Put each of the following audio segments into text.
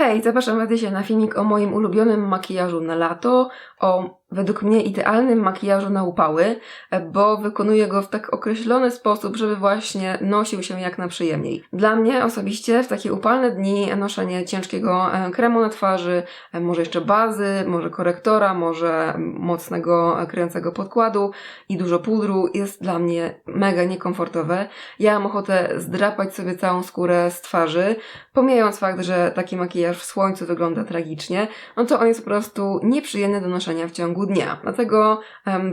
Hej, zapraszam dzisiaj na filmik o moim ulubionym makijażu na lato, o według mnie idealnym makijażu na upały, bo wykonuję go w tak określony sposób, żeby właśnie nosił się jak najprzyjemniej. Dla mnie osobiście w takie upalne dni noszenie ciężkiego e, kremu na twarzy, e, może jeszcze bazy, może korektora, może mocnego kryjącego podkładu i dużo pudru jest dla mnie mega niekomfortowe. Ja mam ochotę zdrapać sobie całą skórę z twarzy, pomijając fakt, że taki makijaż w słońcu wygląda tragicznie, no to on jest po prostu nieprzyjemny do noszenia w ciągu dnia. Dlatego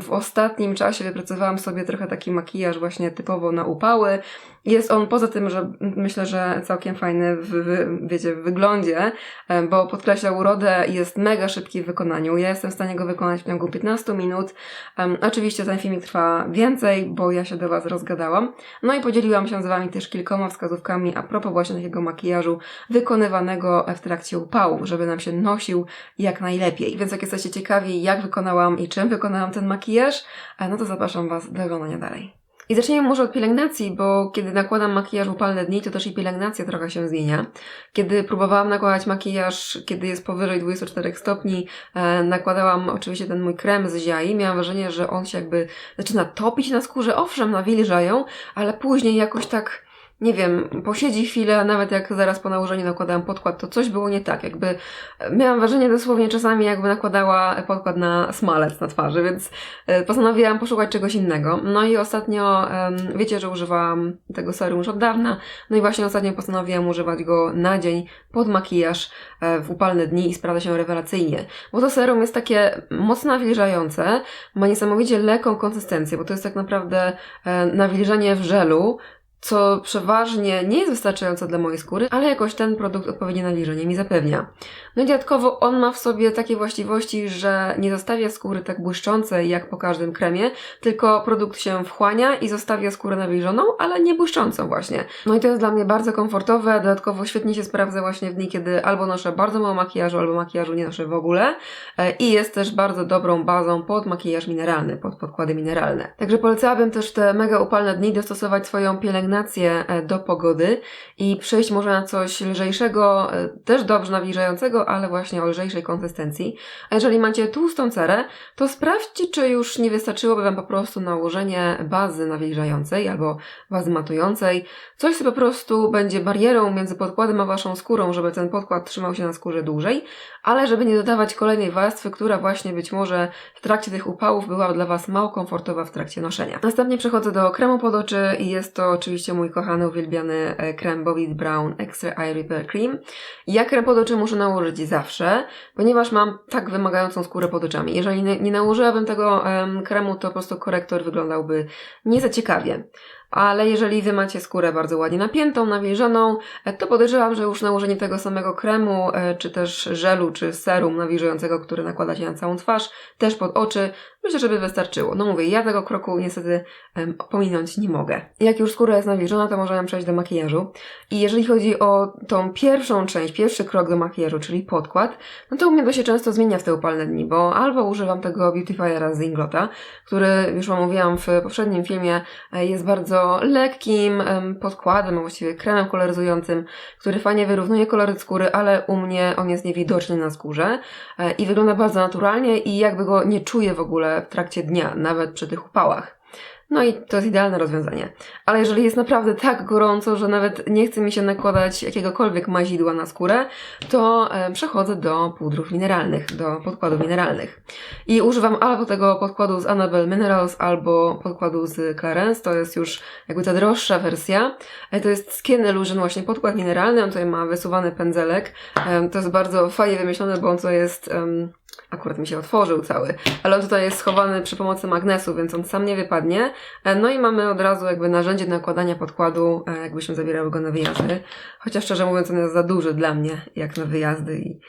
w ostatnim czasie wypracowałam sobie trochę taki makijaż właśnie typowo na upały. Jest on poza tym, że myślę, że całkiem fajny w, w, wiecie, w wyglądzie, em, bo podkreśla urodę jest mega szybki w wykonaniu. Ja jestem w stanie go wykonać w ciągu 15 minut. Em, oczywiście ten filmik trwa więcej, bo ja się do Was rozgadałam. No i podzieliłam się z Wami też kilkoma wskazówkami a propos właśnie takiego makijażu wykonywanego w trakcie upału, żeby nam się nosił jak najlepiej. Więc jak jesteście ciekawi, jak wykonałam i czym wykonałam ten makijaż, e, no to zapraszam Was do oglądania dalej. I zacznijmy może od pielęgnacji, bo kiedy nakładam makijaż w upalne dni, to też i pielęgnacja trochę się zmienia. Kiedy próbowałam nakładać makijaż, kiedy jest powyżej 24 stopni, e, nakładałam oczywiście ten mój krem z ziai. Miałam wrażenie, że on się jakby zaczyna topić na skórze. Owszem, nawilżają, ale później jakoś tak nie wiem, posiedzi chwilę, nawet jak zaraz po nałożeniu nakładałam podkład, to coś było nie tak. Jakby miałam wrażenie dosłownie czasami, jakby nakładała podkład na smalec na twarzy, więc e, postanowiłam poszukać czegoś innego. No i ostatnio, wiecie, że używałam tego serum już od dawna, no i właśnie ostatnio postanowiłam używać go na dzień pod makijaż e, w upalne dni i sprawdza się rewelacyjnie. Bo to serum jest takie mocno nawilżające, ma niesamowicie lekką konsystencję, bo to jest tak naprawdę e, nawilżenie w żelu, co przeważnie nie jest wystarczające dla mojej skóry, ale jakoś ten produkt odpowiednie nawilżenie mi zapewnia. No i dodatkowo on ma w sobie takie właściwości, że nie zostawia skóry tak błyszczącej jak po każdym kremie, tylko produkt się wchłania i zostawia skórę nawilżoną, ale nie błyszczącą właśnie. No i to jest dla mnie bardzo komfortowe, dodatkowo świetnie się sprawdza właśnie w dni, kiedy albo noszę bardzo mało makijażu, albo makijażu nie noszę w ogóle E, i jest też bardzo dobrą bazą pod makijaż mineralny, pod podkłady mineralne. Także polecałabym też te mega upalne dni dostosować swoją pielęgnację e, do pogody i przejść może na coś lżejszego, e, też dobrze nawilżającego, ale właśnie o lżejszej konsystencji. A jeżeli macie tłustą cerę, to sprawdźcie, czy już nie wystarczyłoby Wam po prostu nałożenie bazy nawilżającej albo bazy matującej. Coś, co po prostu będzie barierą między podkładem a Waszą skórą, żeby ten podkład trzymał się na skórze dłużej, ale żeby nie dodawać kolejnej warstwy, która właśnie być może w trakcie tych upałów była dla Was mało komfortowa w trakcie noszenia. Następnie przechodzę do kremu pod oczy i jest to oczywiście mój kochany, uwielbiany e, krem Bovit Brown Extra Eye Repair Cream. Ja krem pod oczy muszę nałożyć zawsze, ponieważ mam tak wymagającą skórę pod oczami. Jeżeli nie, nałożyłabym tego em, kremu, to po prostu korektor wyglądałby nie za ciekawie ale jeżeli Wy macie skórę bardzo ładnie napiętą, nawilżoną, e, to podejrzewam, że już nałożenie tego samego kremu, e, czy też żelu, czy serum nawilżającego, który nakładacie na całą twarz, też pod oczy, myślę, że by wystarczyło. No mówię, ja tego kroku niestety um, pominąć nie mogę. Jak już skóra jest nawilżona, to możemy przejść do makijażu. I jeżeli chodzi o tą pierwszą część, pierwszy krok do makijażu, czyli podkład, no to u mnie to się często zmienia w te upalne dni, bo albo używam tego Beautifiera z Inglota, który już Wam mówiłam w poprzednim filmie, e, jest bardzo lekkim podkładem, a właściwie kremem koloryzującym, który fajnie wyrównuje kolory skóry, ale u mnie on jest niewidoczny na skórze e, i wygląda bardzo naturalnie i jakby go nie czuję w ogóle w trakcie dnia, nawet przy tych upałach. No i to jest idealne rozwiązanie. Ale jeżeli jest naprawdę tak gorąco, że nawet nie chce mi się nakładać jakiegokolwiek mazidła na skórę, to e, przechodzę do pudrów mineralnych, do podkładów mineralnych. I używam albo tego podkładu z Annabelle Minerals, albo podkładu z Clarence, to jest już jakby ta droższa wersja. E, to jest Skin Illusion właśnie podkład mineralny, on tutaj ma wysuwany pędzelek. E, to jest bardzo fajnie wymyślone, bo on to jest... Um, akurat mi się otworzył cały, ale on tutaj jest schowany przy pomocy magnesu, więc on sam nie wypadnie. E, No i mamy od razu jakby narzędzie nakładania podkładu, e, jakbyśmy zabierały go na wyjazdy. Chociaż szczerze mówiąc, on jest za duży dla mnie, jak na wyjazdy i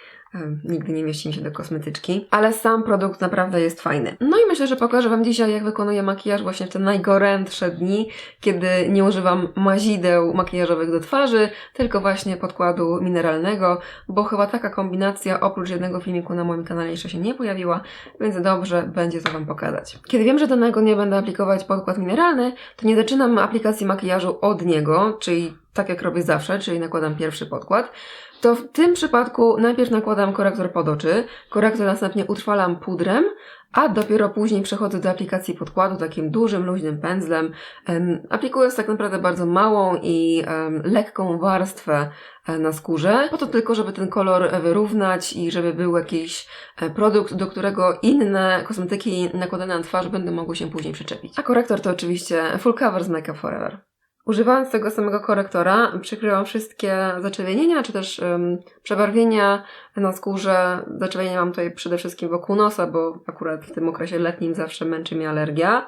nigdy nie mieści mi się do kosmetyczki. Ale sam produkt naprawdę jest fajny. No i myślę, że pokażę Wam dzisiaj, jak wykonuję makijaż właśnie w te najgorętsze dni, kiedy nie używam mazideł makijażowych do twarzy, tylko właśnie podkładu mineralnego, bo chyba taka kombinacja oprócz jednego filmiku na moim kanale jeszcze się nie pojawiła, więc dobrze będzie to Wam pokazać. Kiedy wiem, że danego nie będę aplikować podkład mineralny, to nie zaczynam aplikacji makijażu od niego, czyli tak jak robię zawsze, czyli nakładam pierwszy podkład, to w tym przypadku najpierw nakładam korektor pod oczy, korektor następnie utrwalam pudrem, a dopiero później przechodzę do aplikacji podkładu takim dużym, luźnym pędzlem, em, aplikując tak naprawdę bardzo małą i lekką warstwę e, na skórze, po to tylko, żeby ten kolor e, wyrównać i żeby był jakiś e, produkt, do którego inne kosmetyki nakładane na twarz będą mogły się później przyczepić. A korektor to oczywiście Full Cover z Make Up Forever. Używając tego samego korektora, przykryłam wszystkie zaczerwienienia, czy też um, przebarwienia na skórze. Zaczerwienia mam tutaj przede wszystkim wokół nosa, bo akurat w tym okresie letnim zawsze męczy mnie alergia.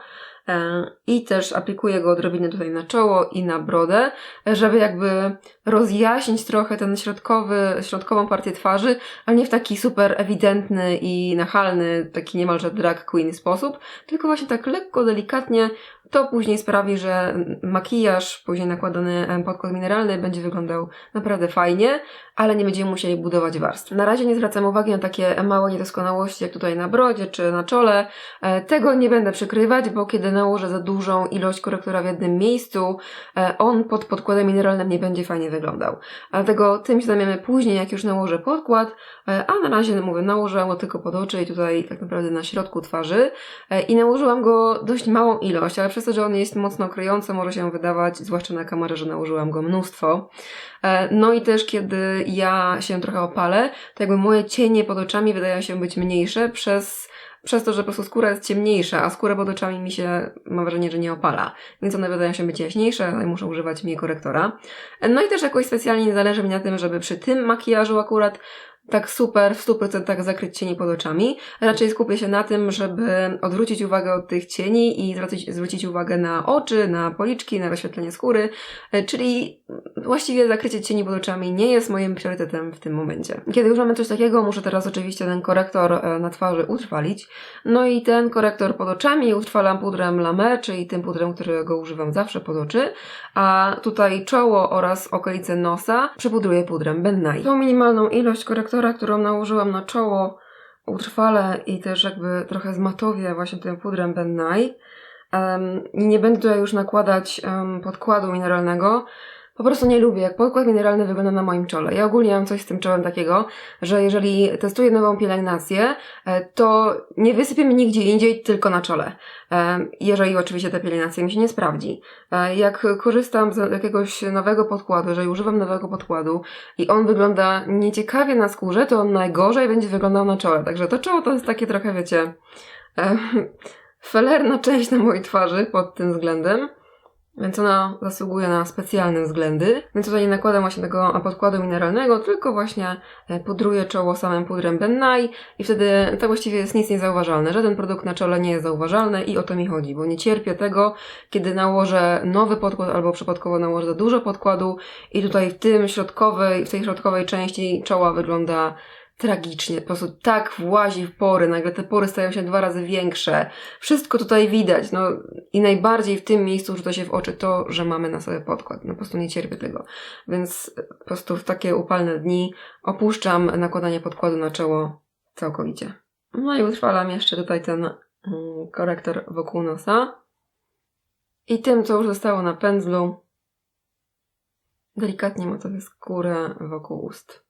E, I też aplikuję go odrobinę tutaj na czoło i na brodę, żeby jakby rozjaśnić trochę ten środkowy, środkową partię twarzy, ale nie w taki super ewidentny i nachalny, taki niemalże drag queen sposób, tylko właśnie tak lekko, delikatnie to później sprawi, że makijaż, później nakładany podkład mineralny będzie wyglądał naprawdę fajnie, ale nie będziemy musieli budować warstw. Na razie nie zwracam uwagi na takie małe niedoskonałości, jak tutaj na brodzie czy na czole. E, tego nie będę przykrywać, bo kiedy nałożę za dużą ilość korektora w jednym miejscu, e, on pod podkładem mineralnym nie będzie fajnie wyglądał. Dlatego tym się zajmiemy później, jak już nałożę podkład, e, a na razie, mówię, nałożyłam go tylko pod oczy i tutaj tak naprawdę na środku twarzy i nałożyłam go dość małą ilość, ale przez to, że on jest mocno kryjący, może się wydawać, zwłaszcza na kamerę, że nałożyłam go mnóstwo. No i też kiedy ja się trochę opalę, to jakby moje cienie pod oczami wydają się być mniejsze przez, przez to, że po prostu skóra jest ciemniejsza, a skóra pod oczami mi się, mam wrażenie, że nie opala. Więc one wydają się być jaśniejsze, ale muszę używać mniej korektora. No i też jakoś specjalnie nie zależy mi na tym, żeby przy tym makijażu akurat tak super w 100% zakryć cieni pod oczami. Raczej skupię się na tym, żeby odwrócić uwagę od tych cieni i zwrócić, zwrócić uwagę na oczy, na policzki, na rozświetlenie skóry, e, czyli właściwie zakrycie cieni pod oczami nie jest moim priorytetem w tym momencie. Kiedy już mamy coś takiego, muszę teraz oczywiście ten korektor e, na twarzy utrwalić. No i ten korektor pod oczami utrwalam pudrem Lame, czyli tym pudrem, którego używam zawsze pod oczy, a tutaj czoło oraz okolice nosa przepudruję pudrem Ben Nye. Tą minimalną ilość korektora którą nałożyłam na czoło, utrwalę i też jakby trochę zmatowię właśnie tym pudrem Ben Nye. Um, nie będę tutaj już nakładać um, podkładu mineralnego, po prostu nie lubię, jak podkład mineralny wygląda na moim czole. Ja ogólnie mam coś z tym czołem takiego, że jeżeli testuję nową pielęgnację, e, to nie wysypię mi nigdzie indziej, tylko na czole. E, jeżeli oczywiście ta pielęgnacja mi się nie sprawdzi. E, jak korzystam z jakiegoś nowego podkładu, jeżeli używam nowego podkładu i on wygląda nieciekawie na skórze, to on najgorzej będzie wyglądał na czole. Także to czoło to jest takie trochę, wiecie, felerna część na mojej twarzy pod tym względem. Więc ona zasługuje na specjalne względy. Więc tutaj nie nakładam właśnie tego podkładu mineralnego, tylko właśnie e, pudruję czoło samym pudrem Ben Nye i wtedy to właściwie jest nic niezauważalne. Żaden produkt na czole nie jest zauważalny i o to mi chodzi, bo nie cierpię tego, kiedy nałożę nowy podkład albo przypadkowo nałożę za dużo podkładu i tutaj w tym środkowej, w tej środkowej części czoła wygląda tragicznie, po prostu tak włazi w pory, nagle te pory stają się dwa razy większe. Wszystko tutaj widać, no i najbardziej w tym miejscu rzuca się w oczy to, że mamy na sobie podkład. No po prostu nie cierpię tego. Więc po prostu w takie upalne dni opuszczam nakładanie podkładu na czoło całkowicie. No i utrwalam jeszcze tutaj ten mm, korektor wokół nosa. I tym, co już zostało na pędzlu, delikatnie matowię skórę wokół ust.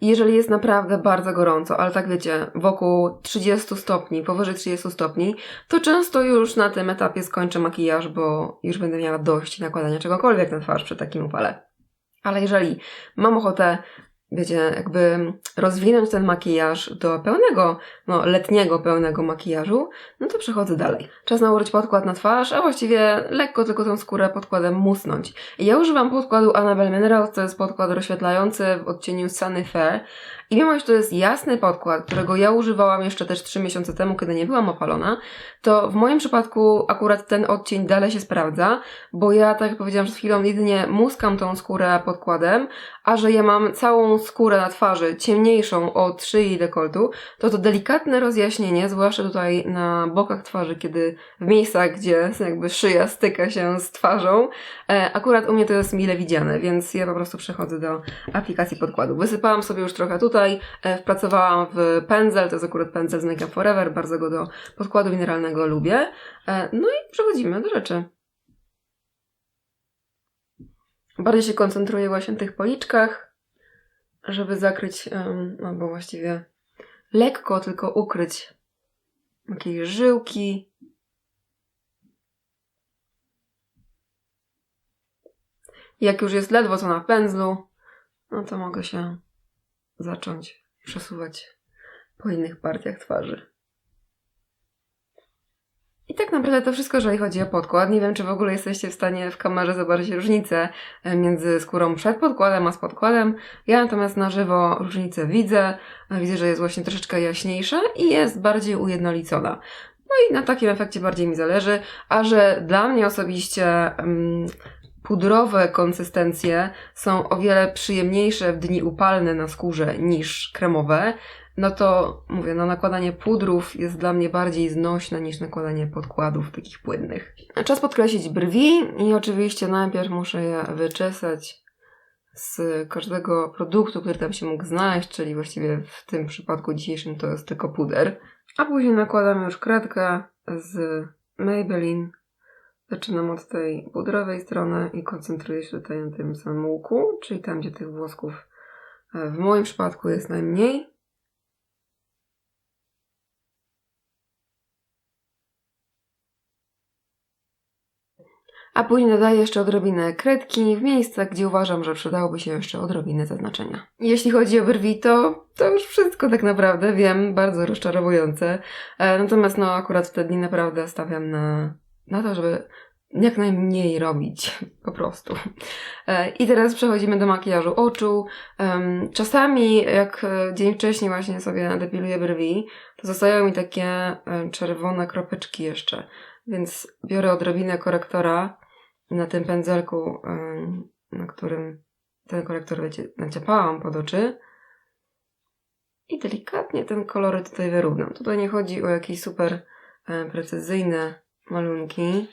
Jeżeli jest naprawdę bardzo gorąco, ale tak wiecie, wokół 30 stopni, powyżej 30 stopni, to często już na tym etapie skończę makijaż, bo już będę miała dość nakładania czegokolwiek na twarz przy takim upale. Ale jeżeli mam ochotę wiecie, jakby rozwinąć ten makijaż do pełnego, no letniego pełnego makijażu, no to przechodzę dalej. Czas nałożyć podkład na twarz, a właściwie lekko tylko tą skórę podkładem musnąć. Ja używam podkładu Annabelle Minerals, to jest podkład rozświetlający w odcieniu Sunny Fair i mimo, że to jest jasny podkład, którego ja używałam jeszcze też 3 miesiące temu, kiedy nie byłam opalona, to w moim przypadku akurat ten odcień dalej się sprawdza, bo ja, tak jak powiedziałam przed chwilą, jedynie muskam tą skórę podkładem, a że ja mam całą skórę na twarzy ciemniejszą od szyi i dekoltu, to to delikatne rozjaśnienie, zwłaszcza tutaj na bokach twarzy, kiedy w miejscach, gdzie jakby szyja styka się z twarzą, e, akurat u mnie to jest mile widziane, więc ja po prostu przechodzę do aplikacji podkładu. Wysypałam sobie już trochę tutaj, e, wpracowałam w pędzel, to jest akurat pędzel z Up Forever, bardzo go do podkładu mineralnego lubię. E, no i przechodzimy do rzeczy. Bardziej się koncentruję właśnie na tych policzkach. żeby zakryć, albo właściwie lekko tylko ukryć jakieś żyłki. Jak już jest ledwo co na pędzlu, no to mogę się zacząć przesuwać po innych partiach twarzy. I tak naprawdę to wszystko, jeżeli chodzi o podkład. Nie wiem, czy w ogóle jesteście w stanie w kamerze zobaczyć różnicę e, między skórą przed podkładem a z podkładem. Ja natomiast na żywo różnicę widzę. Widzę, że jest właśnie troszeczkę jaśniejsza i jest bardziej ujednolicona. No i na takim efekcie bardziej mi zależy, a że dla mnie osobiście mm, pudrowe konsystencje są o wiele przyjemniejsze w dni upalne na skórze niż kremowe, no to mówię, no nakładanie pudrów jest dla mnie bardziej znośne niż nakładanie podkładów takich płynnych. Czas podkreślić brwi i oczywiście najpierw muszę je wyczesać z każdego produktu, który tam się mógł znaleźć, czyli właściwie w tym przypadku dzisiejszym to jest tylko puder. A później nakładam już kredkę z Maybelline. Zaczynam od tej pudrowej strony i koncentruję się tutaj na tym samym łuku, czyli tam, gdzie tych włosków e, w moim przypadku jest najmniej. A później dodaję jeszcze odrobinę kredki w miejscach, gdzie uważam, że przydałoby się jeszcze odrobinę zaznaczenia. Jeśli chodzi o brwi, to, to już wszystko tak naprawdę wiem, bardzo rozczarowujące. E, natomiast no akurat w te dni naprawdę stawiam na, na to, żeby jak najmniej robić, po prostu. E, I teraz przechodzimy do makijażu oczu. Czasami, jak e, dzień wcześniej właśnie sobie depiluję brwi, to zostają mi takie e, czerwone kropeczki jeszcze. Więc biorę odrobinę korektora na tym pędzelku, na którym ten korektor, naciapałam pod oczy. I delikatnie ten kolory tutaj wyrównam. Tutaj nie chodzi o jakieś super precyzyjne malunki.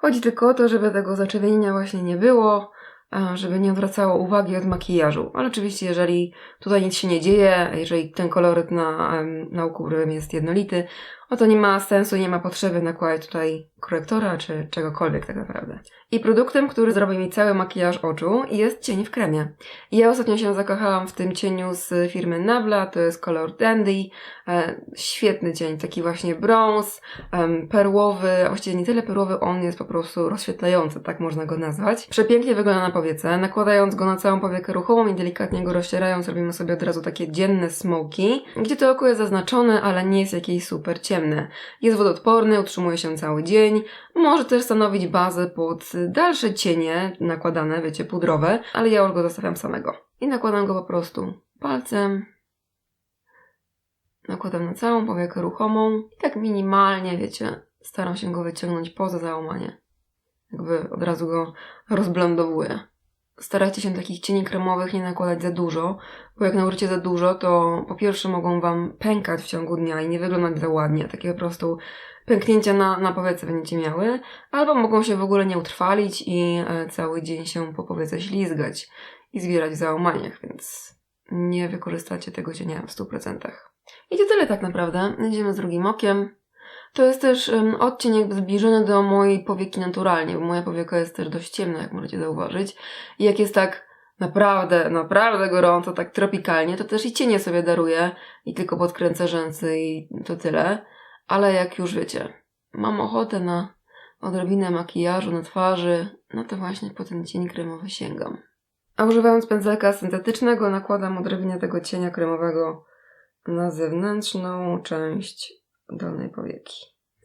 Chodzi tylko o to, żeby tego zaczerwienienia właśnie nie było, a żeby nie odwracało uwagi od makijażu. Ale oczywiście, jeżeli tutaj nic się nie dzieje, jeżeli ten koloryt na, na browym jest jednolity, o to nie ma sensu, nie ma potrzeby nakładać tutaj korektora czy czegokolwiek tak naprawdę. I produktem, który zrobi mi cały makijaż oczu jest cień w kremie. Ja ostatnio się zakochałam w tym cieniu z firmy Nabla, to jest kolor Dandy. E, świetny cień, taki właśnie brąz, em, perłowy, właściwie nie tyle perłowy, on jest po prostu rozświetlający, tak można go nazwać. Przepięknie wygląda na powiece, nakładając go na całą powiekę ruchomą i delikatnie go rozcierając, robimy sobie od razu takie dzienne smoki, gdzie to oko jest zaznaczone, ale nie jest jakieś super ciemne. Jest wodoodporny, utrzymuje się cały dzień, może też stanowić bazę pod dalsze cienie nakładane, wiecie, pudrowe, ale ja już go zostawiam samego. I nakładam go po prostu palcem, nakładam na całą powiekę ruchomą i tak minimalnie, wiecie, staram się go wyciągnąć poza załamanie. Jakby od razu go rozblondowuję. Starajcie się takich cieni kremowych nie nakładać za dużo, bo jak nałożycie za dużo, to po pierwsze mogą Wam pękać w ciągu dnia i nie wyglądać za ładnie. Takie po prostu pęknięcia na, na powiece będziecie miały, albo mogą się w ogóle nie utrwalić i e, cały dzień się po powiece ślizgać i zbierać w załamaniach, więc nie wykorzystacie tego cienia w 100%. I to tyle tak naprawdę. Idziemy z drugim okiem. To jest też odcień jakby zbliżony do mojej powieki naturalnie, bo moja powieka jest też dość ciemna, jak możecie zauważyć. I jak jest tak naprawdę, naprawdę gorąco, tak tropikalnie, to też i cienie sobie daruję i tylko podkręcę rzęsy i to tyle. Ale jak już wiecie, mam ochotę na odrobinę makijażu na twarzy, no to właśnie po ten cień kremowy sięgam. A używając pędzelka syntetycznego nakładam odrobinę tego cienia kremowego na zewnętrzną część dolnej powieki.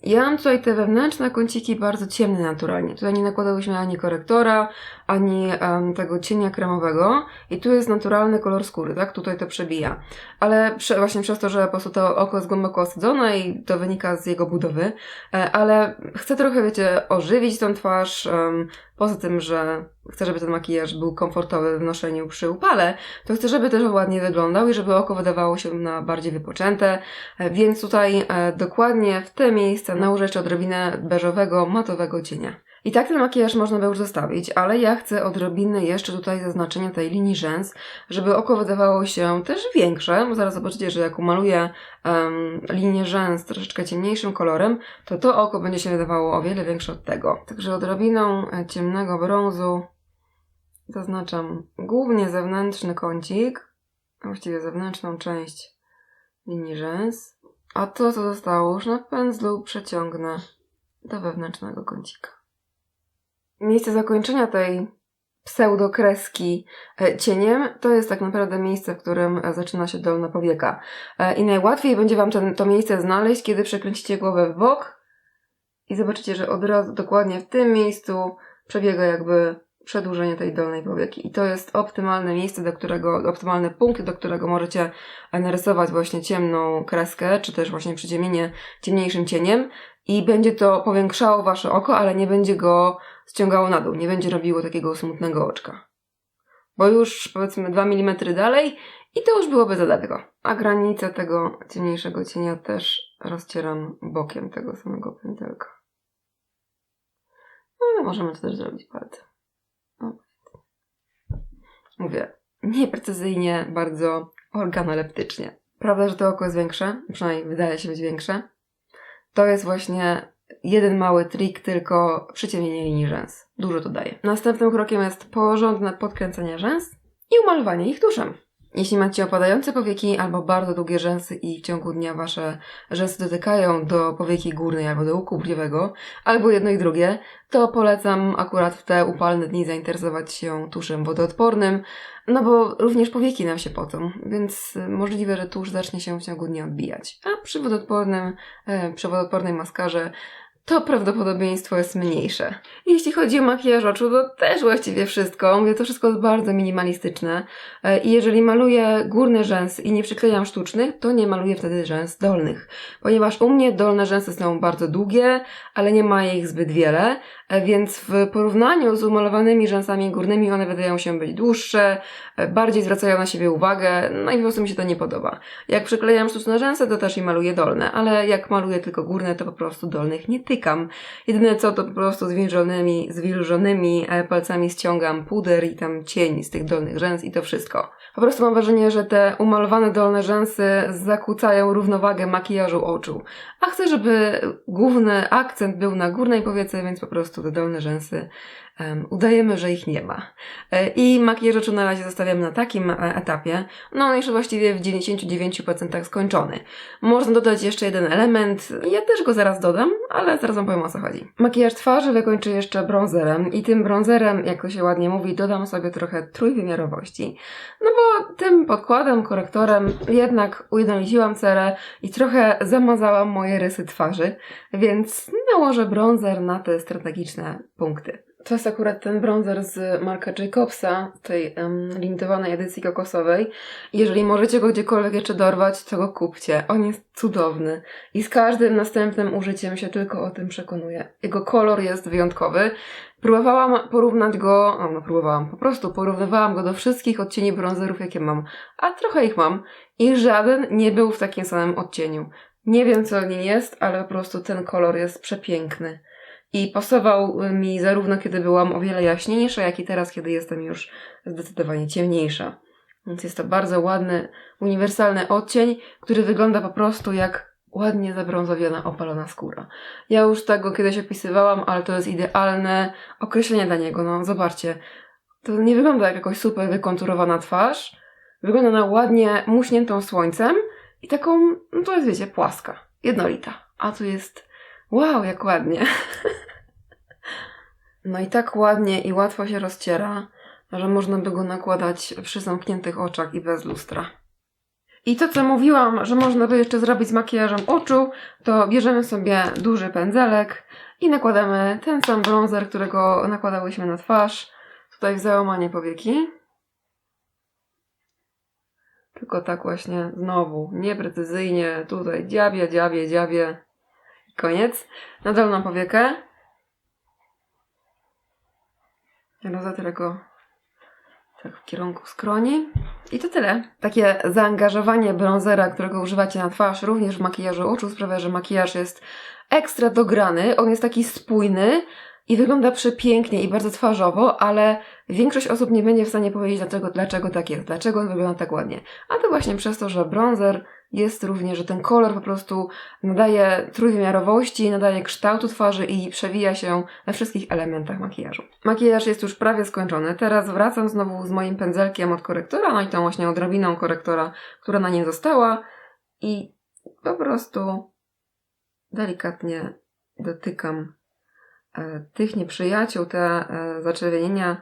Ja mam tutaj te wewnętrzne kąciki bardzo ciemne naturalnie. Tutaj nie nakładałyśmy ani korektora, ani em, tego cienia kremowego. I tu jest naturalny kolor skóry, tak? Tutaj to przebija. Ale prze, właśnie przez to, że po prostu to oko jest głęboko osadzone i to wynika z jego budowy. E, ale chcę trochę, wiecie, ożywić tą twarz. em, poza tym, że chcę, żeby ten makijaż był komfortowy w noszeniu przy upale, to chcę, żeby też ładnie wyglądał i żeby oko wydawało się na bardziej wypoczęte. E, Więc tutaj e, dokładnie w te miejsca nałożę jeszcze odrobinę beżowego, matowego cienia. I tak ten makijaż można by już zostawić, ale ja chcę odrobinę jeszcze tutaj zaznaczenia tej linii rzęs, żeby oko wydawało się też większe, bo zaraz zobaczycie, że jak umaluję um, linię rzęs troszeczkę ciemniejszym kolorem, to to oko będzie się wydawało o wiele większe od tego. Także odrobiną e, ciemnego brązu zaznaczam głównie zewnętrzny kącik, właściwie zewnętrzną część linii rzęs, a to, co zostało już na pędzlu, przeciągnę do wewnętrznego kącika. Miejsce zakończenia tej pseudokreski e, cieniem to jest tak naprawdę miejsce, w którym e, zaczyna się dolna powieka. E, I najłatwiej będzie Wam ten, to miejsce znaleźć, kiedy przekręcicie głowę w bok i zobaczycie, że od razu dokładnie w tym miejscu przebiega jakby przedłużenie tej dolnej powieki. I to jest optymalne miejsce, do którego, optymalny punkt, do którego możecie narysować właśnie ciemną kreskę, czy też właśnie przyciemnienie ciemniejszym cieniem i będzie to powiększało Wasze oko, ale nie będzie go ściągało na dół, nie będzie robiło takiego smutnego oczka. Bo już powiedzmy 2 mm dalej i to już byłoby za daleko. A granicę tego ciemniejszego cienia też rozcieram bokiem tego samego pędzelka. No możemy to też zrobić palcem. Mówię, nieprecyzyjnie, bardzo organoleptycznie. Prawda, że to oko jest większe? Przynajmniej wydaje się być większe. To jest właśnie jeden mały trik, tylko przyciemnienie linii rzęs. Dużo to daje. Następnym krokiem jest porządne podkręcenie rzęs i umalowanie ich tuszem. Jeśli macie opadające powieki albo bardzo długie rzęsy i w ciągu dnia wasze rzęsy dotykają do powieki górnej albo do łuku brwiowego, albo jedno i drugie, to polecam akurat w te upalne dni zainteresować się tuszem wodoodpornym, no bo również powieki nam się pocą, więc możliwe, że tusz zacznie się w ciągu dnia odbijać. A przy wodoodpornym, e, przy wodoodpornej maskarze to prawdopodobieństwo jest mniejsze. Jeśli chodzi o makijaż oczu, to też właściwie wszystko. Mówię, to wszystko jest bardzo minimalistyczne. E, I jeżeli maluję górne rzęsy i nie przyklejam sztucznych, to nie maluję wtedy rzęs dolnych. Ponieważ u mnie dolne rzęsy są bardzo długie, ale nie ma ich zbyt wiele, e, więc w porównaniu z umalowanymi rzęsami górnymi one wydają się być dłuższe, e, bardziej zwracają na siebie uwagę, no i po prostu mi się to nie podoba. Jak przyklejam sztuczne rzęsy, to też i maluję dolne, ale jak maluję tylko górne, to po prostu dolnych nie tykam. Jedyne co, to po prostu zwilżonymi, zwilżonymi e, palcami ściągam puder i tam cień z tych dolnych rzęs i to wszystko. Po prostu mam wrażenie, że te umalowane dolne rzęsy zakłócają równowagę makijażu oczu. A chcę, żeby główny akcent był na górnej powiece, więc po prostu te dolne rzęsy udajemy, że ich nie ma. E, I makijaż oczu na razie zostawiamy na takim e, etapie. No on już właściwie w 99% skończony. Można dodać jeszcze jeden element. Ja też go zaraz dodam, ale zaraz wam powiem o co chodzi. Makijaż twarzy wykończę jeszcze bronzerem i tym bronzerem, jak to się ładnie mówi, dodam sobie trochę trójwymiarowości. No bo tym podkładem, korektorem jednak ujednoliciłam cerę i trochę zamazałam moje rysy twarzy, więc nałożę bronzer na te strategiczne punkty. To jest akurat ten bronzer z marka Jacobsa, tej um, limitowanej edycji kokosowej. Jeżeli możecie go gdziekolwiek jeszcze dorwać, to go kupcie. On jest cudowny. I z każdym następnym użyciem się tylko o tym przekonuję. Jego kolor jest wyjątkowy. Próbowałam porównać go, no, no próbowałam, po prostu porównywałam go do wszystkich odcieni bronzerów, jakie mam. A trochę ich mam. I żaden nie był w takim samym odcieniu. Nie wiem, co nim jest, ale po prostu ten kolor jest przepiękny i pasował mi zarówno kiedy byłam o wiele jaśniejsza, jak i teraz, kiedy jestem już zdecydowanie ciemniejsza. Więc jest to bardzo ładny, uniwersalny odcień, który wygląda po prostu jak ładnie zabrązowiona, opalona skóra. Ja już tego kiedyś opisywałam, ale to jest idealne określenie dla niego. No, zobaczcie. To nie wygląda jak jakoś super wykonturowana twarz. Wygląda na ładnie muśniętą słońcem i taką, no to jest wiecie, płaska, jednolita. A tu jest, wow, jak ładnie. No i tak ładnie i łatwo się rozciera, że można by go nakładać przy zamkniętych oczach i bez lustra. I to, co mówiłam, że można by jeszcze zrobić z makijażem oczu, to bierzemy sobie duży pędzelek i nakładamy ten sam bronzer, którego nakładałyśmy na twarz, tutaj w załamanie powieki. Tylko tak właśnie znowu, nieprecyzyjnie, tutaj dziabie, dziabie, dziabie. Koniec. Na dolną powiekę. Rozatrę go tak w kierunku skroni. I to tyle. Takie zaangażowanie bronzera, którego używacie na twarz, również w makijażu oczu sprawia, że makijaż jest ekstra dograny. On jest taki spójny i wygląda przepięknie i bardzo twarzowo, ale większość osób nie będzie w stanie powiedzieć, dlaczego, dlaczego tak jest, dlaczego on wygląda tak ładnie. A to właśnie przez to, że bronzer jest również, że ten kolor po prostu nadaje trójwymiarowości, nadaje kształtu twarzy i przewija się we wszystkich elementach makijażu. Makijaż jest już prawie skończony. Teraz wracam znowu z moim pędzelkiem od korektora, no i tą właśnie odrobiną korektora, która na nim została i po prostu delikatnie dotykam e, tych nieprzyjaciół, te e, zaczerwienienia,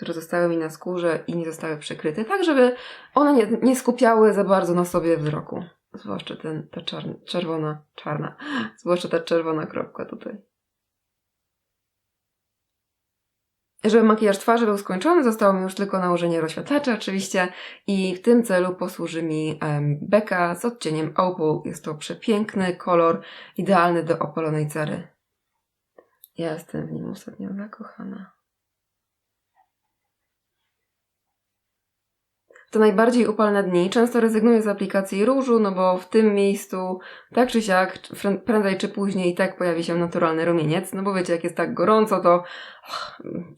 które zostały mi na skórze i nie zostały przykryte, tak żeby one nie, nie skupiały za bardzo na sobie wzroku. Zwłaszcza ten, ta czarna, czerwona, czarna, zwłaszcza ta czerwona kropka tutaj. Żeby makijaż twarzy był skończony, zostało mi już tylko nałożenie rozświetlacza oczywiście i w tym celu posłuży mi beka z odcieniem Opal. Jest to przepiękny kolor, idealny do opalonej cery. Ja jestem w nim ostatnio zakochana. Te najbardziej upalne dni często rezygnuję z aplikacji różu, no bo w tym miejscu tak czy siak, prędzej czy później i tak pojawi się naturalny rumieniec, no bo wiecie, jak jest tak gorąco, to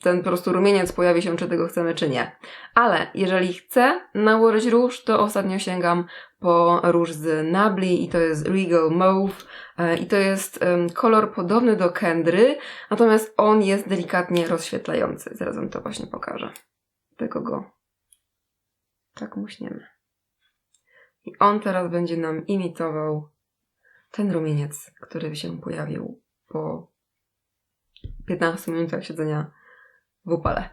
ten po prostu rumieniec pojawi się, czy tego chcemy, czy nie. Ale jeżeli chcę nałożyć róż, to ostatnio sięgam po róż z Nabli i to jest Regal Mauve e, i to jest kolor podobny do Kendry, natomiast on jest delikatnie rozświetlający. Zaraz wam to właśnie pokażę. Tylko go tak muśniemy. I on teraz będzie nam imitował ten rumieniec, który się pojawił po 15 minutach siedzenia w upale.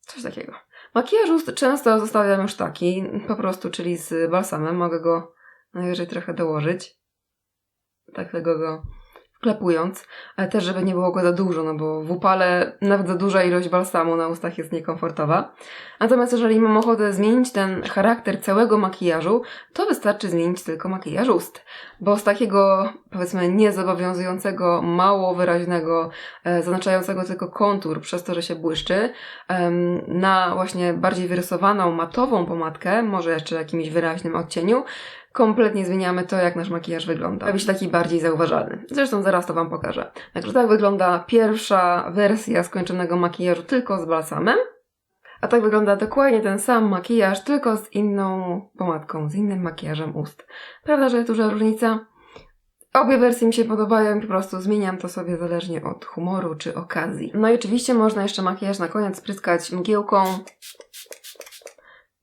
Coś takiego. Makijaż ust często zostawiam już taki, po prostu, czyli z balsamem. Mogę go najwyżej trochę dołożyć. Tak tego go wklepując. Ale też, żeby nie było go za dużo, no bo w upale nawet za duża ilość balsamu na ustach jest niekomfortowa. Natomiast jeżeli mam ochotę zmienić ten charakter całego makijażu, to wystarczy zmienić tylko makijaż ust. Bo z takiego, powiedzmy, niezobowiązującego, mało wyraźnego, e, zaznaczającego tylko kontur przez to, że się błyszczy, em, na właśnie bardziej wyrysowaną, matową pomadkę, może jeszcze jakimś wyraźnym odcieniu, kompletnie zmieniamy to, jak nasz makijaż wygląda. Robi się taki bardziej zauważalny. Zresztą zaraz to Wam pokażę. Także tak wygląda pierwsza wersja skończonego makijażu tylko z balsamem. A tak wygląda dokładnie ten sam makijaż, tylko z inną pomadką, z innym makijażem ust. Prawda, że jest duża różnica? Obie wersje mi się podobają po prostu zmieniam to sobie zależnie od humoru czy okazji. No i oczywiście można jeszcze makijaż na koniec spryskać mgiełką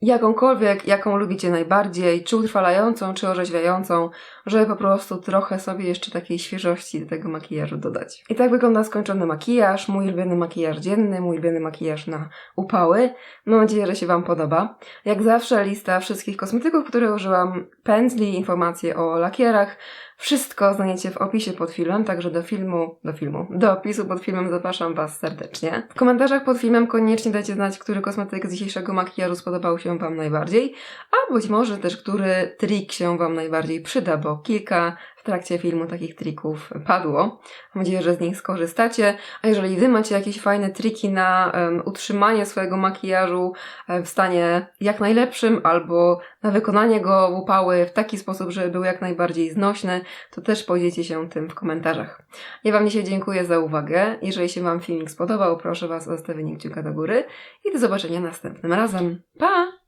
jakąkolwiek, jaką lubicie najbardziej, czy utrwalającą, czy orzeźwiającą, żeby po prostu trochę sobie jeszcze takiej świeżości do tego makijażu dodać. I tak wygląda skończony makijaż, mój ulubiony makijaż dzienny, mój ulubiony makijaż na upały. Mam nadzieję, że się Wam podoba. Jak zawsze lista wszystkich kosmetyków, które użyłam, pędzli, informacje o lakierach, wszystko znajdziecie w opisie pod filmem, także do filmu, do filmu, do opisu pod filmem zapraszam Was serdecznie. W komentarzach pod filmem koniecznie dajcie znać, który kosmetyk z dzisiejszego makijażu spodobał się Wam najbardziej, a być może też który trik się Wam najbardziej przyda, bo kilka w trakcie filmu takich trików padło. Mam nadzieję, że z nich skorzystacie. A jeżeli Wy macie jakieś fajne triki na um, utrzymanie swojego makijażu e, w stanie jak najlepszym, albo na wykonanie go w upały w taki sposób, żeby był jak najbardziej znośny, to też podzielcie się tym w komentarzach. Ja Wam dzisiaj dziękuję za uwagę. Jeżeli się Wam filmik spodobał, proszę Was o zostawienie kciuka do góry i do zobaczenia następnym razem. Pa!